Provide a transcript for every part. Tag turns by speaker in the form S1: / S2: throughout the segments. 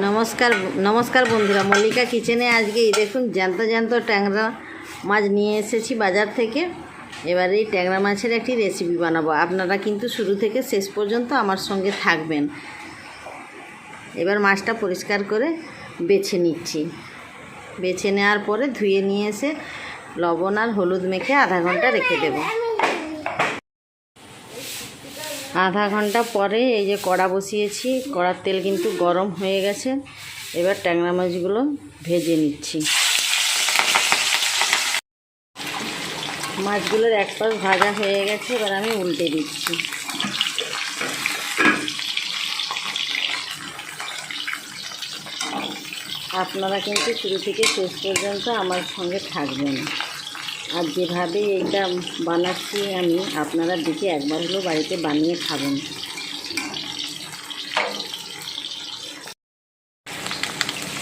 S1: নমস্কার নমস্কার বন্ধুরা, মল্লিকা কিচেনে আজকে দেখুন জ্যান্ত জ্যান্ত ট্যাংরা মাছ নিয়ে এসেছি বাজার থেকে। এবার এই ট্যাংরা মাছের একটি রেসিপি বানাবো। আপনারা কিন্তু শুরু থেকে শেষ পর্যন্ত আমার সঙ্গে থাকবেন। এবার মাছটা পরিষ্কার করে বেছে নিচ্ছি। বেছে নেওয়ার পরে ধুয়ে নিয়ে এসে লবণ আর হলুদ মেখে আধা ঘণ্টা রেখে দেবো। আধা ঘণ্টা পরে এই যে কড়া বসিয়েছি, কড়ার তেল কিন্তু গরম হয়ে গেছে। এবার ট্যাংরা মাছগুলো ভেজে নিচ্ছি। মাছগুলোর এক পাশ ভাজা হয়ে গেছে, এবার আমি উল্টে দিচ্ছি। আপনারা কিন্তু শুরু থেকে শেষ পর্যন্ত আমার সঙ্গে থাকবেন। আর যেভাবে এটা বানাচ্ছি আমি, আপনারা দেখে একবার হলেও বাড়িতে বানিয়ে খাবেন।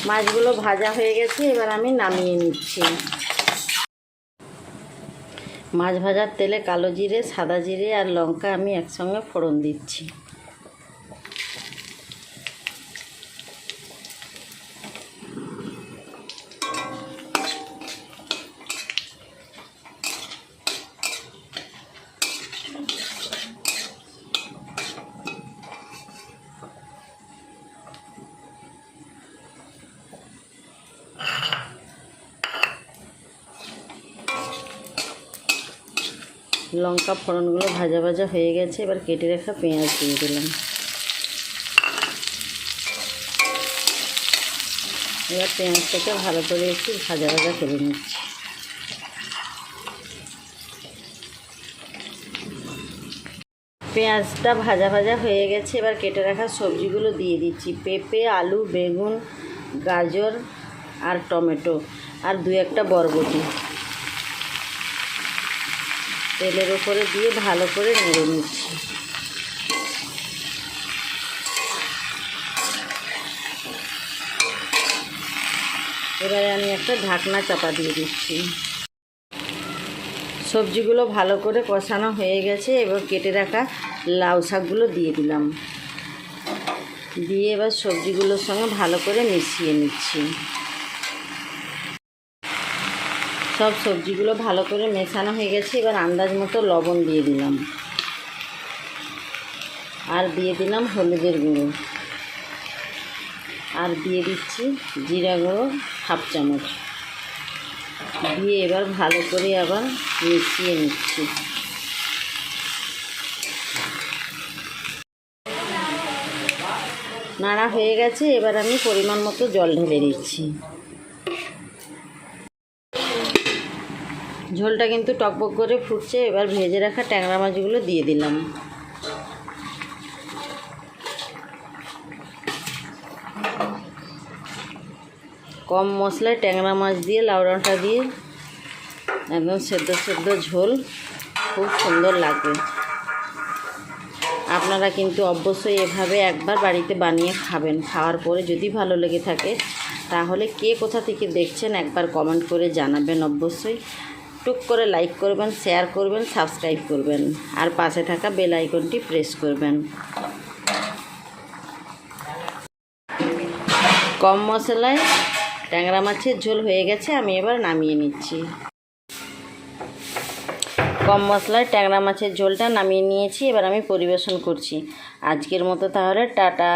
S1: মাছগুলো ভাজা হয়ে গেছে, এবার আমি নামিয়ে নিচ্ছি। মাছ ভাজার তেলে কালো জিরে, সাদা জিরে আর লঙ্কা আমি একসঙ্গে ফোড়ন দিচ্ছি। লঙ্কা ফোড়নগুলো ভাজা ভাজা হয়ে গেছে, এবার কেটে রাখা পেঁয়াজ দিয়ে দিলাম। এবার পেঁয়াজটাকে ভালো করে একটু ভাজা ভাজা করে নিচ্ছি। পেঁয়াজটা ভাজা ভাজা হয়ে গেছে, এবার কেটে রাখা সবজিগুলো দিয়ে দিচ্ছি। পেঁপে, আলু, বেগুন, গাজর আর টমেটো আর দু একটা বরবটি। তেলের উপরে দিয়ে ভালো করে নেড়ে নিচ্ছি। এবারে আমি একটা ঢাকনা চাপা দিয়ে দিচ্ছি। সবজিগুলো ভালো করে কষানো হয়ে গেছে, এবার কেটে রাখা লাউ শাকগুলো দিয়ে দিলাম। দিয়ে এবার সবজিগুলোর সঙ্গে ভালো করে মিশিয়ে নিচ্ছি। সব সবজিগুলো ভালো করে মেশানো হয়ে গেছে। এবার আন্দাজ মতো লবণ দিয়ে দিলাম। আর দিয়ে দিলাম হলুদের গুঁড়ো। আর দিয়ে দিচ্ছি জিরা গুঁড়ো হাফ চামচ। দিয়ে এবার ভালো করে আবার মিশিয়ে নিচ্ছি। নাড়া হয়ে গেছে, এবার আমি পরিমাণ মতো জল ঢেলে দিচ্ছি। ঝোলটা কিন্তু টকবক করে ফুটছে, এবার ভেজে রাখা ট্যাংরা মাছগুলো দিয়ে দিলাম। কম মশলায় ট্যাংরা মাছ দিয়ে লাউডাঁটা দিয়ে একদম সেদ্ধ সেদ্ধ ঝোল, খুব সুন্দর লাগবে। আপনারা কিন্তু অবশ্যই এভাবে একবার বাড়িতে বানিয়ে খাবেন। খাওয়ার পরে যদি ভালো লেগে থাকে, তাহলে কে কোথা থেকে দেখছেন একবার কমেন্ট করে জানাবেন অবশ্যই। টুক করে লাইক করবেন শেয়ার করবেন সাবস্ক্রাইব করবেন। আর পাশে থাকা বেল আইকনটি প্রেস করবেন। কম মশলায় ট্যাংরা মাছের ঝোল হয়ে গেছে, আমি এবার নামিয়ে নিচ্ছি। কম মশলায় ট্যাংরা মাছের ঝোলটা নামিয়ে নিয়েছি, এবার আমি পরিবেশন করছি। আজকের মতো তাহলে, টাটা।